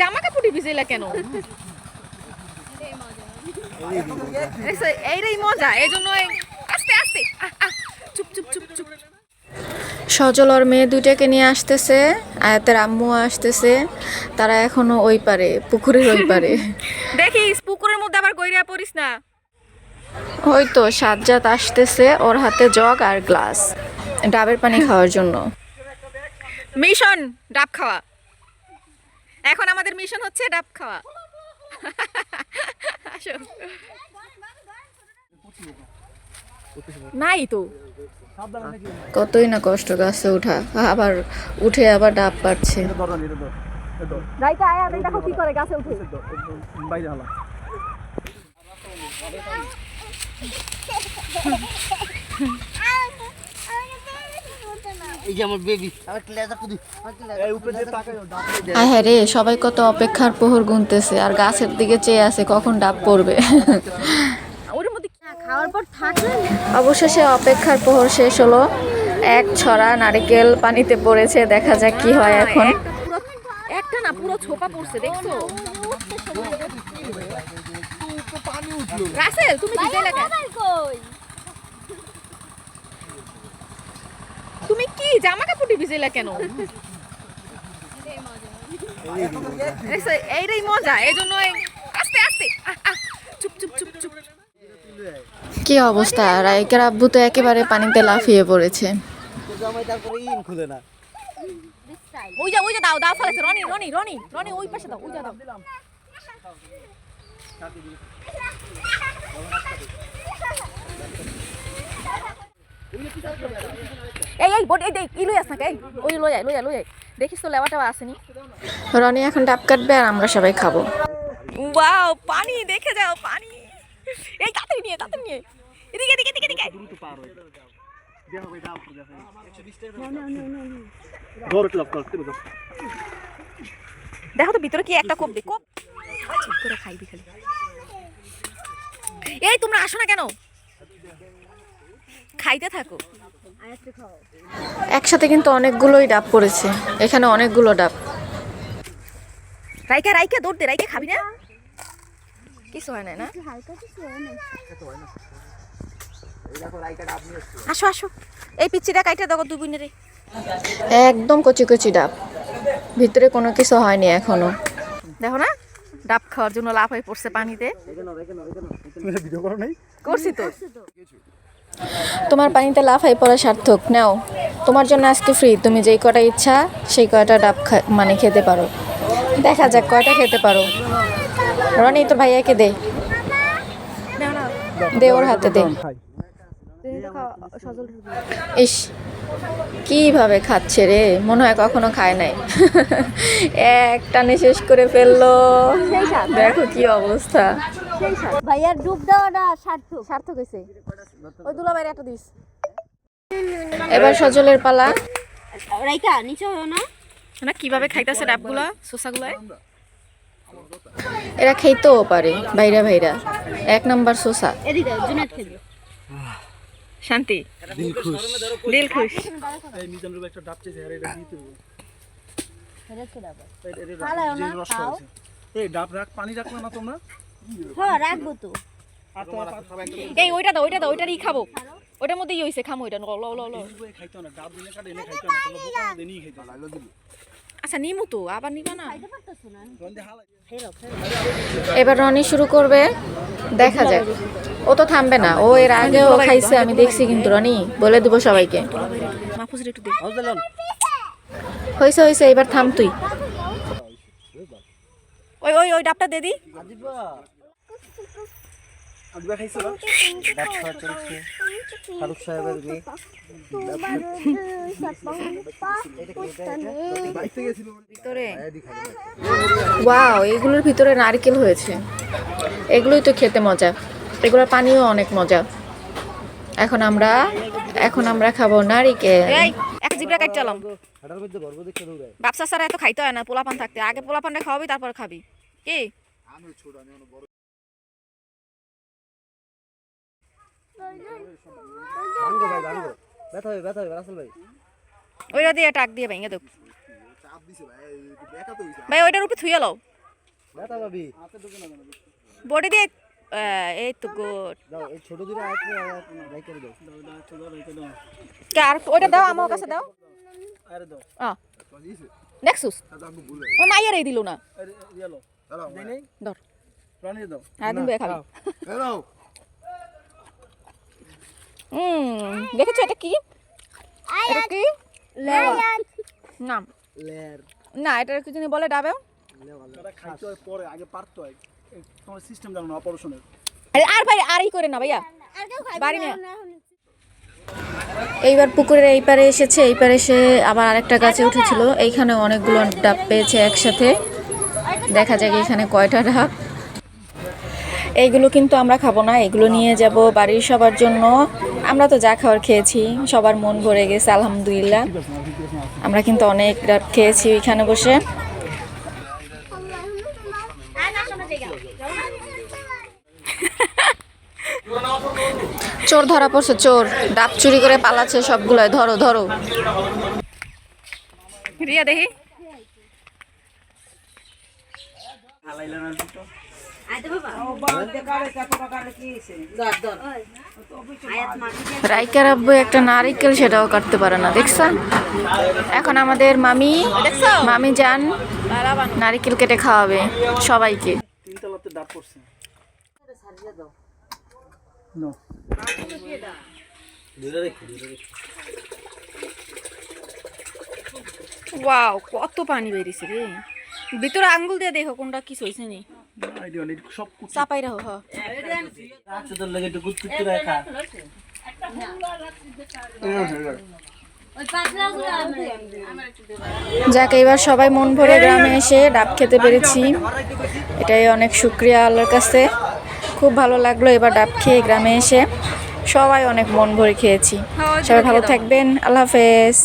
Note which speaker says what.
Speaker 1: জামা কাপড় ভিজেলা কেন? এইটাই মজা এই জন্য আস্তে আস্তে চুপ চুপ চুপ চুপ।
Speaker 2: সজল ওর মেয়ে দুইটাকে নিয়ে আসতেছে আয়াতের আম্মু আসতেছে তারা এখনও ওই পারে পুকুরের ওই পারে।
Speaker 1: দেখিস পুকুরের মধ্যে আবার গইরা পড়িস না।
Speaker 2: ওই তো সাজ্জাদ আসতেছে ওর হাতে জগ আর গ্লাস ডাবের পানি খাওয়ার জন্য।
Speaker 1: মিশন ডাব খাওয়া। এখন আমাদের মিশন হচ্ছে ডাব খাওয়া। নাই তো।
Speaker 2: কতই না কষ্ট গাছে ওঠা আবার উঠে আবার ডাব পাচ্ছে
Speaker 1: রাইকা আয়া দেখো কি করে গাছে উঠে।
Speaker 3: বাইরে হালা
Speaker 4: এই যে আমার বেবি আমার ক্লাসা কুদি আমার ক্লাসা
Speaker 3: এই উপরে দিয়ে তাকাই ডাব
Speaker 2: হ্যাঁ রে সবাই কত অপেক্ষার প্রহর গুনতেছে আর গাছের দিকে চেয়ে আছে কখন ডাব পড়বে।
Speaker 1: ওর মধ্যে কি-
Speaker 5: খাওয়ার পর থাকলে
Speaker 2: অবশেষে অপেক্ষার প্রহর শেষ হলো। এক ছড়া নারকেল পানিতে পড়েছে দেখা যাক কি হয় এখন।
Speaker 1: একটা না পুরো ছোপা পড়ছে দেখছ? রাসেল তুমি ভিজাইলা কেন
Speaker 5: কই
Speaker 1: তুমি কি জামা কাপড় ভিজাইলা কেন? এইটাই মজা এই জন্য আস্তে আস্তে চুপ চুপ চুপ চুপ।
Speaker 2: কি অবস্থা? রাইকার আব্বু তো একেবারে পানিতে লাফিয়ে পড়েছে।
Speaker 1: ওই যা ওই যা দাও দাও ফেলেছে। রনি রনি রনি রনি ওই পাশে দাও ওই যা দাও। এই এই বড এই দেখ ই লই আস না এই। ওই লই আয় লই আয় লই আয়। দেখিস তো লেওয়াটা আসেনি।
Speaker 2: রনি এখন ডাব কাটবে আর আমরা সবাই খাব।
Speaker 1: ওয়াও পানি দেখে যাও পানি। এই তাড়াতাড়ি নিয়ে তাড়াতাড়ি নিয়ে এদিকে এদিকে এদিকে এদিকে।
Speaker 3: দেখো ভাই ডাব দেখো ধর ক্লাব কর তুই ধর
Speaker 1: দেখো তো ভিতরে কি একটা কোপ দে কোপ করে খাইবি খালি। এই তোমরা আসো না কেন? খাইতে থাকো।
Speaker 2: একসাথে কিন্তু অনেকগুলোই ডাব পড়েছে। এখানে অনেকগুলো ডাব।
Speaker 1: রাইকা রাইকা দৌড় দে রাইকা খাবি না? কিছু হয় না না?
Speaker 5: হালকা কিছু হয় না
Speaker 1: আসো আসো। এই পিচ্ছিটা কাইটে দেখো দুই বোনের।
Speaker 2: একদম কচি কচি ডাব। ভিতরে কোনো কিছু হয়নি এখনও।
Speaker 1: দেখো না ডাব খাওয়ার জন্য লাভ হয়ে পড়ছে পানিতে।
Speaker 3: ভিডিও করো নাই?
Speaker 1: করছি তো।
Speaker 2: তোমার পানিতে লাফাই পড়া সার্থক। নাও তোমার জন্য আজকে ফ্রি তুমি যেই কটা ইচ্ছা সেই কটা ডাব মানে খেতে পারো। দেখা যাক কয়টা খেতে পারো। রনি তোর ভাইয়াকে দে। দে ওর হাতে দে। ইস কীভাবে খাচ্ছে রে? মনে হয় কখনো খায় নাই। এক টানে শেষ করে ফেলল। দেখো কি অবস্থা।
Speaker 5: ভাইয়ার ডুব দেওয়াটা সার্থক।
Speaker 1: সার্থক হয়েছে। ওই দুলা বাইরে একটা দিস।
Speaker 2: এবার সজলের পালা।
Speaker 5: রাইকা নিচে হলো না?
Speaker 1: না কীভাবে খাইতেছে ডাবগুলা শসাগুলায়
Speaker 2: এরা খেতেও পারে ভাইরা ভাইরা। এক নাম্বার সোসা
Speaker 5: এদিকে জুনাত খেলবে।
Speaker 1: শান্তি।
Speaker 4: দিল খুশ।
Speaker 1: দিল খুশ।
Speaker 3: এই মিজান রূপে একটা ডাব চেয়েছে আরে এটা দিতে হবে
Speaker 5: রেখে দাও
Speaker 3: এই- রস ডাব রাখ পানি রাখলে না তোমরা?
Speaker 5: হ্যাঁ রাখব তো।
Speaker 1: এই ওইটা দাও ওইটা দাও ওইটারই খাব। ওইটার মধ্যেই হইছে খামো ওইটা ল ল ল
Speaker 3: খাইতে না ডাব দিনে কাটে এনে খাইতে না তোমরা বোকা মধ্যে নিয়ে খাইতে লাগল দিবি।
Speaker 1: আচ্ছা নিমু তো আবার নিবা না।
Speaker 2: এবার রনি শুরু করবে দেখা যাক। ও তো থামবে না। ও এর আগে ও খাইছে আমি দেখছি কিন্তু রনি বলে দিব সবাইকে। হয়েছে হয়েছে এবার থাম তুই।
Speaker 1: ওই ওই ওই ডাবটা দে দি।
Speaker 4: আজিবা
Speaker 3: আজবা খাইছো না
Speaker 4: ডাব খাওয়া চলছে ফারুক সাহেবের মেয়ে?
Speaker 3: বাইতে গেছিল
Speaker 1: ভিতরে?
Speaker 2: ওয়াও এগুলোর ভিতরে নারকেল হয়েছে। এগুলোই তো খেতে মজা। এগুলোর পানিও অনেক মজা। এখন আমরা এখন আমরা খাব নারিকেল।
Speaker 1: এক জিবরা
Speaker 4: দেখে
Speaker 1: ব্যবসা এত খাইতে হয় না পোলাপান থাকতে। আগে পোলাপানটা খাওয়াবি তারপর খাবি। কি? ওইটা দিয়ে টাক দিয়ে ভেঙে দেব। ভাই ওইটার উপরে থুয়ে লও। বডি দিয়ে এই তো গুড
Speaker 4: দাও ছোট দুটো করে
Speaker 1: আমার কাছে দাও।
Speaker 3: আরে দাও।
Speaker 1: আ। নেক্সুস ও মাইয়ার এই দিল না।
Speaker 3: আরে ইয়েলো দেই নেই?
Speaker 1: ধর।
Speaker 3: প্রাণী দাও।
Speaker 1: আর দিন খাবি। হুম দেখেছ এটা কি? এটা কি? না না এটা কি জানি বলে
Speaker 3: হয় পরে আগে পারতে হয়। এই তোমার সিস্টেম জানো না অপারেশনের
Speaker 1: আরে আর ভাই আর ই করে না ভাইয়া। বাড়ি না
Speaker 2: এইবার পুকুরের এই পারে এসেছে এই পারে এসে আবার আরেকটা গাছে উঠেছিল। এইখানে অনেকগুলো ডাব পেয়েছে একসাথে। দেখা যাক এখানে কয়টা ডাব। এইগুলো কিন্তু আমরা খাব না এগুলো নিয়ে যাব বাড়ির সবার জন্য। আমরা তো যা খাওয়ার খেয়েছি সবার মন ভরে গেছে আলহামদুলিল্লাহ। আমরা কিন্তু অনেক ডাব খেয়েছি ওইখানে বসে। চোর ধরা পড়ছে চোর। ডাব চুরি করে পালাচ্ছে সবগুলো ধরো ধরো।
Speaker 1: রিয়া দেখি।
Speaker 2: রাইকার আব্বু একটা নারিকেল সেটাও কাটতে পারে না দেখছেন এখন আমাদের মামি মামি যান নারিকেল কেটে খাওয়াবে সবাইকে।
Speaker 3: তিন তলাতে ডাব পড়ছে।
Speaker 1: ওয়াও কত পানি বেরিয়েছে রে। ভিতরে আঙ্গুল দিয়ে দেখো কোনটা কি হয়েছে নি। চাপাই
Speaker 4: রাখা
Speaker 2: যাক এবার সবাই মন ভরে গ্রামে এসে ডাব খেতে পেরেছি। এটাই অনেক শুক্রিয়া আল্লাহর কাছে। খুব ভালো লাগল এবার ডাব খেয়ে গ্রামে এসে। সবাই অনেক মন ভরে খেয়েছি। সবাই ভালো থাকবেন। আল্লাহ হাফেজ।